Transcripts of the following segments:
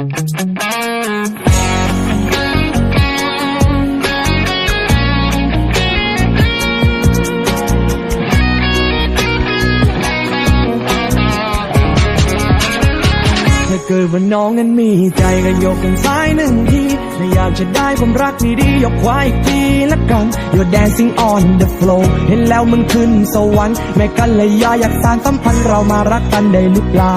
ถ้าเกิดว่าน้องนั้นมีใจก็ยกกันซ้ายหนึ่งทีถ้าอยากจะได้ความรักดีๆยกขวาอีกทีละกัน You're dancing on the floor เห็นแล้วมันขึ้นสวรรค์แม่กันเลยยาอยากสานสัมพันธ์เรามารักกันได้หรือเปล่า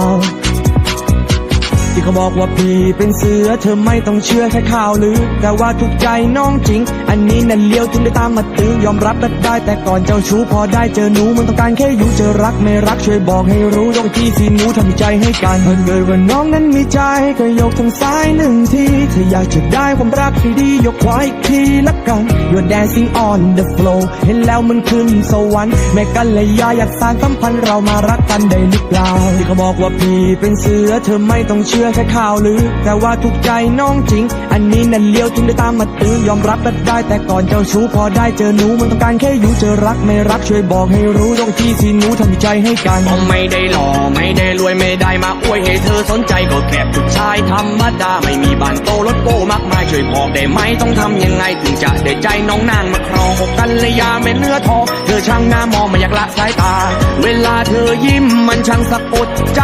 ที่เขาบอกว่าพี่เป็นเสือเธอไม่ต้องเชื่อแค่ข่าวลือ แต่ว่าถูกใจน้องจริง อันนี้นั่นเลี้ยวจึงได้ตามมาตื้อยอมรับก็ได้ แต่ก่อนเจ้าชู้พอได้เจอหนูมันต้องการแค่อยู่เจอรักไม่รักช่วยบอกให้รู้ยกที่สิหนูทำใจให้กันถ้าเกิดว่าน้องนั้นมีใจก็ยกทางซ้ายหนึ่งทีถ้าอยากจะได้ความรักดีๆยกขวาอีกทีละกัน You're dancing on the floor เห็นแล้วมันขึ้นสวรรค์แม่กันเลยยาอยากสร้านสัมพันธ์เรามารักกันได้หรือเปล่าที่เขาบอกว่าพี่เป็นเสือเธอไม่ต้องเชื่อแค่ข่าวลือ แต่ว่าถูกใจน้องจริง อันนี้นั่นเลี้ยวจึงได้ตามมาตื้อยอมรับก็ได้แต่ก่อนเจ้าชู้พอได้เจอหนูมันต้องการแค่อยู่เจอรักไม่รักช่วยบอกให้รู้ตรงที่สิหนูทำใจให้กันผมไม่ได้หล่อไม่ได้รวยไม่ได้มาอวยให้เธอสนใจก็แค่ผู้ชายธรรมดาไม่มีบ้านโตรถโก้มากมายช่วยบอกได้ไหมต้องทำยังไงถึงจะได้ใจน้องนางมาครองอกกันเลยยาแม่เนื้อทองเธอช่างหน้ามองไม่อยากละสายตา เวลาเธอยิ้มมันช่างสะกดใจ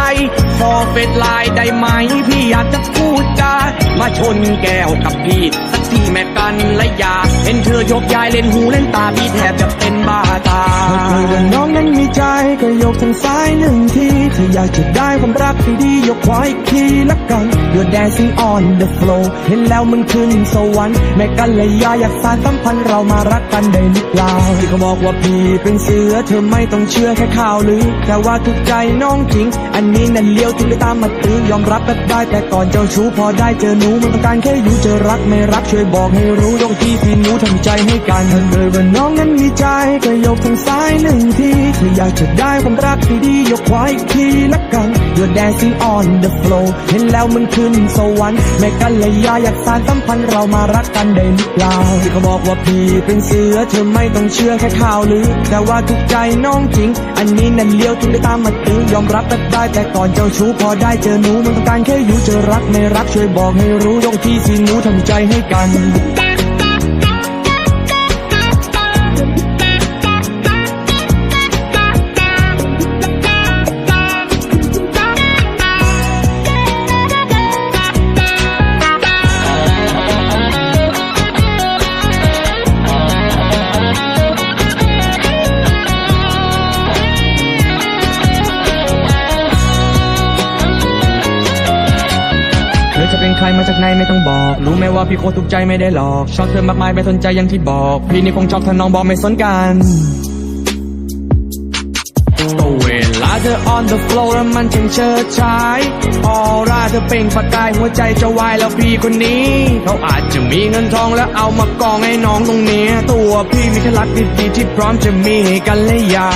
ฟอเฟดไลน์ได้ไหมพี่อยากจะพูดจา มาชนแก้วกับพี่ สักทีแม่กันและยา เห็นเธอยกยายเล่นหูเล่นตาพี่แทบจะเป็นบ้าตาถ้าเกิดว่าน้องนั้นมีใจก็ยกทางซ้ายหนึ่งทีถ้าอยากจะได้ความรักดีๆยกขวาอีกทีละกัน You're dancing on the floor เห็นแล้วมันขึ้นสวรรค์แม่กันเลยยาอยากสานสัมพันธ์เรามารักกันได้หรือเปล่าที่เขาบอกว่าพี่เป็นเสือเธอไม่ต้องเชื่อแค่ข่าวลือแต่ว่าถูกใจน้องจริง อันนี้นั่นเลี้ยวจึงได้ตามมาตื้อยอมรับก็ได้แต่ก่อนเจ้าชู้พอได้เจอหนูมันต้องการแค่อยู่จอรักไม่รักช่วยบอกให้รู้ตรงที่ที่หนูทำใจให้กันถ้าเกิดว่าน้องนั้นมีใจก็ยกทางซ้ายหนึ่งทีถ้าอยากจะได้ความรักที่ดียกขวาอีกทีละกัน You're dancing on the floor เห็นแล้วมันขึ้นสวรรค์แม่กันเลยยาอยากสานสัมพันธ์เรามารักกันได้หรือเปล่าที่เขาบอกว่าพี่เป็นเสือเธอไม่ต้องเชื่อแค่ข่าวลือแต่ว่าถูกใจน้องจริง อันนี้นั่นเลี้ยวจึงได้ตามมาตื้อยอมรับได้แต่ก่อนเจ้าชู้พอได้เจอหนูมันต้องการแค่อยู่จอรักไม่รักช่วยบอกให้รู้ตรงที่สิหนูทำใจให้กัน ใครมาจากไหนไม่ต้องบอก รู้ไหมว่าพี่โคตรถูกใจไม่ได้หลอก ชอบเธอมากมายไม่สนใจอย่างที่บอก พี่นี่คงชอบถ้าน้องบอกไม่สนกันเวลาเธอ on the floor แล้วมันช่างเชิดชายออร่าเธอเป่งประกายหัวใจจะวายแล้วพี่คนนี้ เขาอาจจะมีเงินทองแล้วเอามากองให้น้องตรงเนี้ยตัวพี่มีแค่รักดีๆที่พร้อมจะมีกันและยา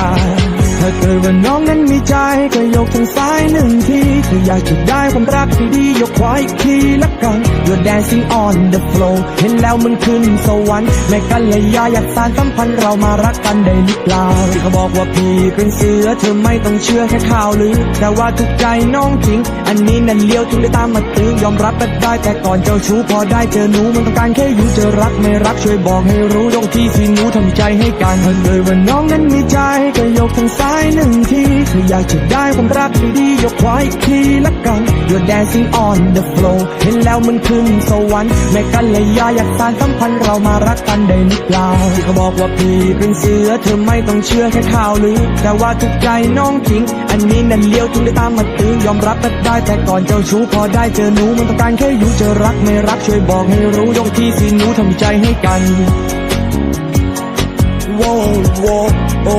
ถ้าเกิดว่าน้องนั้นมีใจก็ยกทางซ้ายหนึ่งทีถ้าอยากจะได้ความรักที่ดียกขวาอีกทีละกัน You're dancing on the floor เห็นแล้วมันขึ้นสวรรค์แม่กันเลยยาอยากสานสัมพันธ์เรามารักกันได้หรือเปล่าที่เขาบอกว่าพี่เป็นเสือเธอไม่ต้องเชื่อแค่ข่าวลือ แต่ว่าถูกใจน้องจริงอันนี้นั่นเลี้ยวจึงได้ตามมาตื้อยอมรับก็ได้แต่ก่อนเจ้าชู้พอได้เจอหนูมันต้องการแค่อยู่เจอรักไม่รักช่วยบอกให้รู้ตรงที่สิหนูทำใจให้กันถ้าเลยว่าน้องนั้นมีใจก็ยกทางซ้ายหนึ่งทีถ้าอยากจะได้ความรักดีๆยกขวาอีกทีละกัน You're dancing on the floor เห็นแล้วมันขึ้นสวรรค์แม่กันเลยยาอยากสานสัมพันธ์เรามารักกันได้หรือเปล่าที่เขาบอกว่าพี่เป็นเสือเธอไม่ต้องเชื่อแค่ข่าวลือแต่ว่าถูกใจน้องจริงอันนี้นั่นเลี้ยวจึงได้ตามมาตื้อยอมรับก็ได้แต่ก่อนเจ้าชู้พอได้เจอหนูมันต้องการแค่อยู่เจอรักไม่รักช่วยบอกให้รู้ตรงที่สิหนูทำใจให้กันโว้โว้โอ้